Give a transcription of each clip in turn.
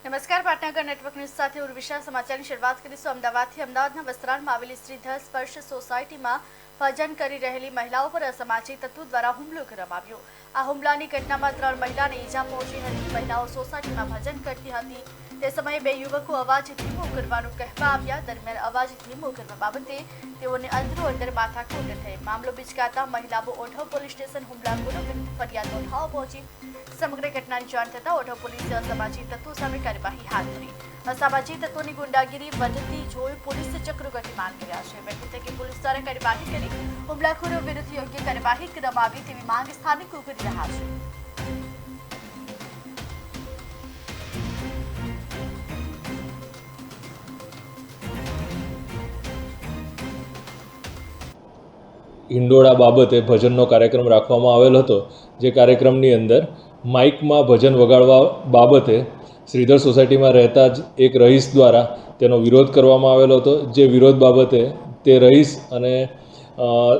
નમસ્કાર પાટનગર network news સાથે ઉર્વિશા સમાચારની શરૂઆત કરીશું. અમદાવાદથી અમદાવાદના વસ્ત્રાલમાં આવેલી શ્રીધર સ્પર્શ સોસાયટીમાં ભજન કરી રહેલી મહિલાઓ પર અસામાજિક તત્વો દ્વારા હુમલો કરવામાં આ હુમલાની ઘટનામાં ત્રણ મહિલાને ઈજા પહોંચી હતી. મહિલાઓ સોસાયટીમાં ભજન કરતી હતી. તે સમયે બે યુવકો અવાજ ધીમો કરવાનું કહેવા આવ્યા. દરમિયાન અવાજ ધીમો કરવા બાબતે તેઓને અંદરો અંદર માથાકૂટ થઈ મામલો બિચકાતા મહિલાઓ ઓઢવ પોલીસ સ્ટેશન હુમલાખોરો વિરુદ્ધ ફરિયાદ નોંધાવા પહોંચી. સમગ્ર ઘટનાની જાણ થતાં ઓઢવ પોલીસે અસામાજિક તત્વો સામે કાર્યવાહી હાથ ધરી. અસામાજિક તત્વોની ગુંડાગીરી વધતી જોઈ પોલીસે ચક્રો ગતિમાન કર્યા છે. બેઠી તકે પોલીસ દ્વારા કાર્યવાહી કરી હુમલાખોરો વિરુદ્ધ યોગ્ય કાર્યવાહી કરવામાં તેવી માંગ સ્થાનિકો કરી રહ્યા છે હિંડોળા બાબતે ભજનનો કાર્યક્રમ રાખવામાં આવેલ હતો જે કાર્યક્રમની અંદર માઇકમાં ભજન વગાડવા બાબતે શ્રીધર સોસાયટીમાં રહેતા જ એક રહીશ દ્વારા તેનો વિરોધ કરવામાં આવેલો હતો. જે વિરોધ બાબતે તે રહીશ અને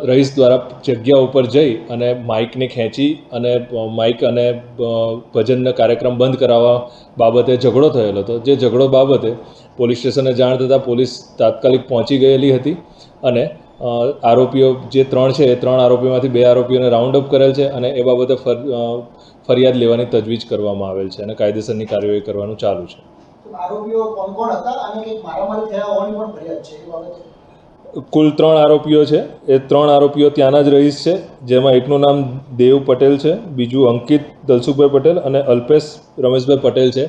રહીશ દ્વારા જગ્યા ઉપર જઈ અને માઇકને ખેંચી અને માઇક અને ભજનનો કાર્યક્રમ બંધ કરાવવા બાબતે ઝઘડો થયેલો હતો. જે ઝઘડો બાબતે પોલીસ સ્ટેશને જાણ થતાં પોલીસ તાત્કાલિક પહોંચી ગયેલી હતી અને આરોપીઓ જે ત્રણ છે એ ત્રણ આરોપીમાંથી બે આરોપીઓને રાઉન્ડ અપ કરેલ છે અને એ બાબતે ફર ફરિયાદ લેવાની તજવીજ કરવામાં આવેલ છે અને કાયદેસરની કાર્યવાહી કરવાનું ચાલુ છે. આરોપીઓ કોણ કોણ હતા? અને મારામારી થયા હોવાની પણ ફરિયાદ છે એ બાબતે. કુલ ત્રણ આરોપીઓ છે. એ ત્રણ આરોપીઓ ત્યાંના જ રહીશ છે, જેમાં એકનું નામ દેવ પટેલ છે, બીજું અંકિત દલસુખભાઈ પટેલ અને અલ્પેશ રમેશભાઈ પટેલ છે.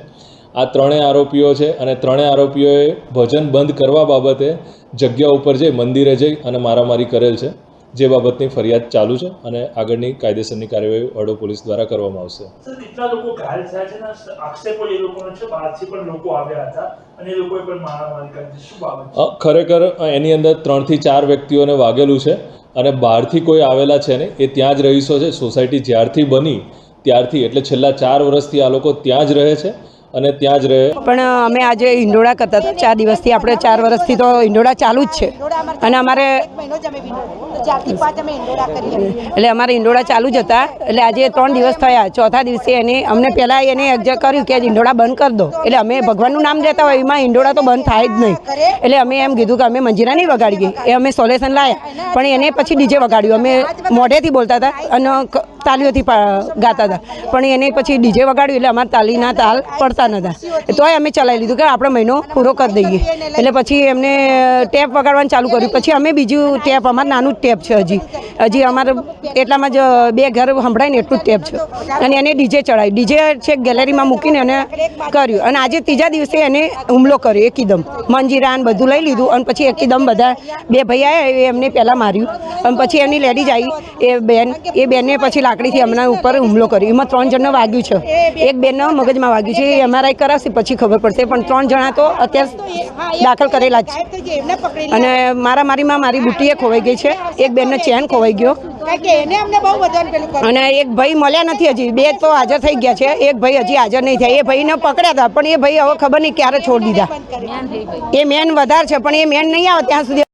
આ ત્રણેય આરોપીઓ છે અને ત્રણેય આરોપીઓએ ભજન બંધ કરવા બાબતે જગ્યા ઉપર જઈ, મંદિરે જઈ અને મારામારી કરેલ છે. જે બાબતની ફરિયાદ ચાલુ છે અને આગળની કાયદેસરની કાર્યવાહી અડો પોલીસ દ્વારા કરવામાં આવશે. એટલા લોકો ઘાયલ થયા છે ને આક્ષેપો એ લોકોનો છે બહારથી પણ લોકો આવ્યા હતા અને એ લોકોએ પણ મારામારી કરી શું બાબત ખરેખર એની અંદર ત્રણથી ચાર વ્યક્તિઓને વાગેલું છે અને બહારથી કોઈ આવેલા છે ને એ ત્યાં જ રહીશો છે. સોસાયટી જ્યારથી બની ત્યારથી એટલે છેલ્લા ચાર વર્ષથી આ લોકો ત્યાં જ રહે છે. અને ત્યાં જ રહે. પણ અમે આજે ઈંડોળા કરતા હતા. ચાર દિવસથી આપણે ચાર વર્ષથી તો ઈંડોળા ચાલુ જ છે. અને અમારે એટલે અમારે ઈંડોળા ચાલુ જ હતા. એટલે આજે ત્રણ દિવસ થયા. ચોથા દિવસે એને, અમને પહેલાં એને એક્ઝેક્ટ કર્યું કે ઈંડોળા બંધ કરી દો. એટલે અમે ભગવાનનું નામ લેતા હોય, એમાં ઈંડોળા તો બંધ થાય જ નહીં. એટલે અમે એમ કીધું કે અમે મંજીરા નહીં વગાડીએ. એ અમે સોલ્યુશન લાયા. પણ એને પછી ડીજે વગાડ્યું. અમે મોઢેથી બોલતા હતા. અને તાલીઓથી ગાતા હતા. પણ એને પછી ડીજે વગાડ્યું એટલે અમારા તાલીના તાલ પડતા નહોતા તોય અમે ચલાવી લીધું કે આપણે મહિનો પૂરો કરી દઈએ. એટલે પછી એમને ટેપ વગાડવાનું ચાલુ કર્યું. પછી અમે બીજું ટેપ, અમારે નાનું ટેપ છે હજી. હજી અમારે એટલામાં જ બે ઘર સંભળાય ને એટલું જ ટેપ છે. અને એને ડીજે ચડાવ્યું ડીજે છે ગેલેરીમાં મૂકીને એને કર્યું. અને આજે ત્રીજા દિવસે એને હુમલો કર્યો એકદમ. મંજીરાન બધું લઈ લીધું અને પછી એકદમ બધા બે ભાઈ આવ્યા એમને પહેલાં માર્યું. અને પછી એની લેડીઝ આવી એ બેન, એ બેનને પછી લાકડીથી હમણાં ઉપર હુમલો કર્યો. એમાં ત્રણ જણને વાગ્યું છે. એક બેનને મગજમાં વાગ્યું છે. એ એમઆરઆઈ કરાવશે, પછી ખબર પડશે. પણ ત્રણ જણા તો અત્યારે દાખલ કરેલા જ. છે અને મારા મારીમાં મારી બુટ્ટીએ ખોવાઈ ગઈ છે. એક બેનનો ચેન ખોવાઈ ગયો. અને એક ભાઈ મળ્યા નથી હજી. બે તો હાજર થઈ ગયા છે. એક ભાઈ હજી હાજર નહીં થયા. એ ભાઈને પકડ્યા હતા, પણ એ ભાઈ હવે ખબર નહીં ક્યારે છોડી દીધા. એ મેન વધારે છે, પણ એ મેન નહીં આવે ત્યાં સુધી